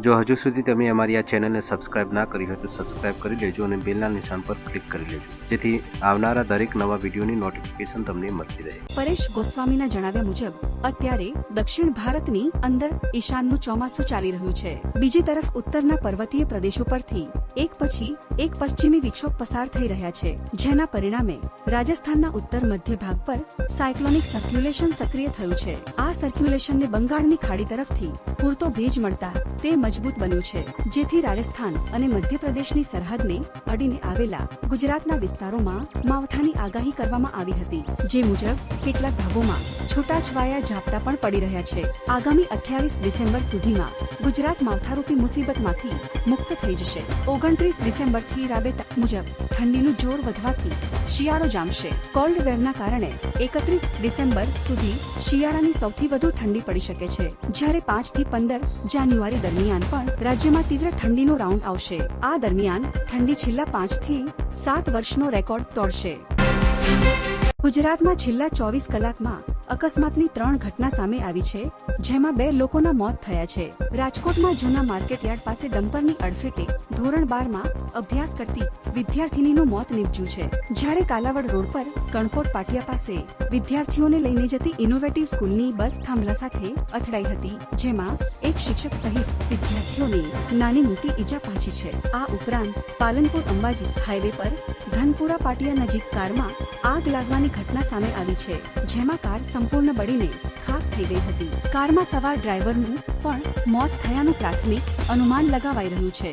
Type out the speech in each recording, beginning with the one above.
જો હજુ સુધી તમે અમારી આ ચેનલને સબસ્ક્રાઇબ ના કરી હોય તો સબસ્ક્રાઇબ કરી લેજો અને બેલના નિશાન પર ક્લિક કરી લેજો. જેથી આવનારા દરેક નવા વિડીયોની નોટિફિકેશન તમને મળતી રહે. પરેશ ગોસ્વામીના જણાવ્યા મુજબ, અત્યારે દક્ષિણ ભારતની અંદર ઈશાનનું ચોમાસું ચાલી રહ્યું છે. બીજી તરફ ઉત્તરના પર્વતીય પ્રદેશો પરથી એક પછી એક પશ્ચિમી વિક્ષોભ પસાર થઈ રહ્યા છે, જેના પરિણામે રાજસ્થાનના ઉત્તર મધ્ય ભાગ પર સાયક્લોનિક સર્ક્યુલેશન સક્રિય થયું છે. આ સર્ક્યુલેશનને બંગાળની ખાડી તરફથી પૂરતો ભેજ મળતા તે મજબૂત બન્યું છે, જેથી રાજસ્થાન અને મધ્યપ્રદેશની સરહદને અડીને આવેલા ગુજરાતના વિસ્તારોમાં માવઠાની આગાહી કરવામાં આવી હતી, જે મુજબ કેટલાક ભાગોમાં છૂટાછવાયા ઝાપટા પણ પડી રહ્યા છે. આગામી અઠ્યાવીસ ડિસેમ્બર સુધીમાં ગુજરાત માવઠારૂપી મુસીબતમાંથી મુક્ત થઈ જશે. ઓગણત્રીસ ડિસેમ્બરથી રાબેતા મુજબ ઠંડીનું જોર વધવાથી શિયાળો જામશે. કોલ્ડ વેવના કારણે એકત્રીસ ડિસેમ્બર સુધી શિયાળાની સૌથી વધુ ઠંડી પડી શકે છે. જ્યારે પાંચથી પંદર જાન્યુઆરી દરમિયાન પણ રાજ્યમાં તીવ્ર ઠંડીનો રાઉન્ડ આવશે. આ દરમિયાન ઠંડી છેલ્લા પાંચથી સાત વર્ષનો રેકોર્ડ તોડશે. ગુજરાતમાં છેલ્લા ચોવીસ કલાકમાં અકસ્માતની ત્રણ ઘટના સામે આવી છે, જેમાં બે લોકોના મોત થયા છે. રાજકોટમાં જૂના માર્કેટયાર્ડ પાસે ડમ્પરની અડફેટે ધોરણ બારમાં અભ્યાસ કરતી વિદ્યાર્થીનીનું મોત નીપજ્યું છે. જ્યારે કાલાવડ રોડ પર કણકોટ પાટિયા પાસે વિદ્યાર્થીઓને લઈને જતી ઇનોવેટિવ સ્કૂલની બસ થાંભલા સાથે અથડાઈ હતી, જેમાં એક શિક્ષક સહિત વિદ્યાર્થીઓને નાની મોટી ઈજા પહોંચી છે. આ ઉપરાંત પાલનપુર અંબાજી હાઈવે પર ધનપુરા પાટિયા નજીક કારમાં આગ લાગવાની ઘટના સામે આવી છે, જેમાં કાર સંપૂર્ણ બળીને ખાક થઈ ગઈ હતી. કારમાં સવાર ડ્રાઈવરનું પણ મોત થયાનું પ્રાથમિક અનુમાન લગાવાઈ રહ્યું છે.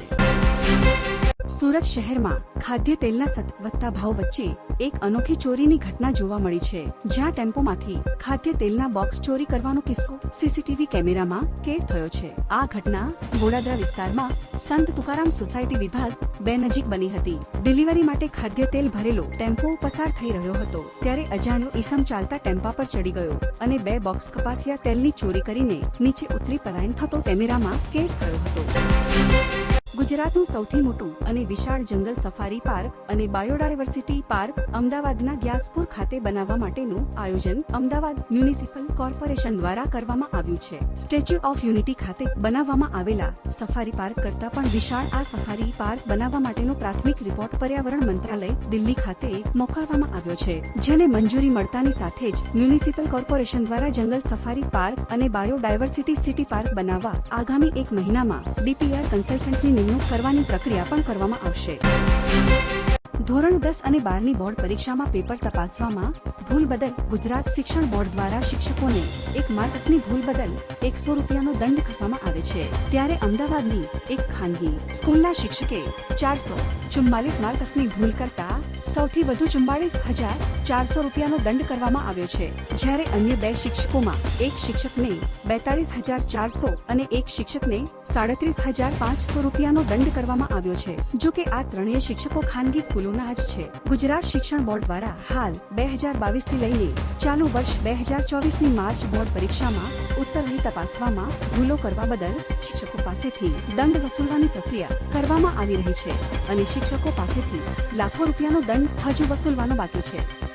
સુરત શહેરમાં ખાદ્ય તેલના સતત વધતા ભાવ વચ્ચે એક અનોખી ચોરીની ઘટના જોવા મળી છે, જ્યાં ટેમ્પોમાંથી ખાદ્ય તેલના બોક્સ ચોરી કરવાનો કિસ્સો સીસીટીવી કેમેરામાં કેદ થયો છે. આ ઘટના ગોડાદરા વિસ્તારમાં સંત તુકારામ સોસાયટી વિભાગ બે નજીક બની હતી. ડિલિવરી માટે ખાદ્ય તેલ ભરેલો ટેમ્પો પસાર થઈ રહ્યો હતો, ત્યારે અજાણ્યો ઈસમ ચાલતા ટેમ્પા પર ચડી ગયો અને બે બોક્સ કપાસિયા તેલની ચોરી કરીને નીચે ઉતરી પલાયન થતો કેમેરામાં કેદ થયો હતો. ગુજરાતનું સૌથી મોટું અને વિશાળ જંગલ સફારી પાર્ક અને બાયોડાયવર્સિટી પાર્ક અમદાવાદના ગ્યાસપુર ખાતે બનાવવા માટેનું આયોજન અમદાવાદ મ્યુનિસિપલ કોર્પોરેશન દ્વારા કરવામાં આવ્યું છે. સ્ટેચ્યુ ઓફ યુનિટી ખાતે બનાવવામાં આવેલા સફારી પાર્ક કરતા પણ વિશાળ આ સફારી પાર્ક બનાવવા માટેનો પ્રાથમિક રિપોર્ટ પર્યાવરણ મંત્રાલય દિલ્હી ખાતે મોકલવામાં આવ્યો છે, જેને મંજૂરી મળતાની સાથે જ મ્યુનિસિપલ કોર્પોરેશન દ્વારા જંગલ સફારી પાર્ક અને બાયોડાયવર્સિટી સિટી પાર્ક બનાવવા આગામી એક મહિનામાં ડીપીઆર કન્સલ્ટન્ટની નિમણૂક કરવાની પ્રક્રિયા પણ કરવામાં આવશે. ધોરણ દસ અને બારની બોર્ડ પરીક્ષામાં પેપર તપાસવામાં ભૂલ બદલ ગુજરાત શિક્ષણ બોર્ડ દ્વારા શિક્ષકોને એક માર્ક્સની ભૂલ બદલ એકસો રૂપિયાનો દંડ કરવામાં આવે છે. ત્યારે અમદાવાદની એક ખાનગી સ્કૂલના શિક્ષકે ચારસો ચુમ્માલીસ માર્ક્સની ભૂલ કરતા સૌથી વધુ ચુમ્માલીસ હજાર ચારસો રૂપિયાનો દંડ કરવામાં આવ્યો છે. જ્યારે અન્ય બે શિક્ષકોમાં એક શિક્ષકને બેતાળીસ હજાર ચારસો અને એક શિક્ષકને સાડત્રીસ હજાર પાંચસો રૂપિયાનો દંડ કરવામાં આવ્યો છે. જો કે આ ત્રણેય શિક્ષકો ખાનગી સ્કૂલોના જ છે. ગુજરાત શિક્ષણ બોર્ડ દ્વારા હાલ બે હજાર બાવીસથી લઈને ચાલુ વર્ષ બે હજાર ચોવીસની માર્ચ બોર્ડ પરીક્ષામાં ઉત્તરવહી તપાસવામાં ભૂલો કરવા બદલ શિક્ષકો પાસેથી દંડ વસૂલવાની પ્રક્રિયા કરવામાં આવી રહી છે. અને શિક્ષકો પાસેથી લાખો રૂપિયાનો દંડ હજુ વસૂલવાનો બાકી છે.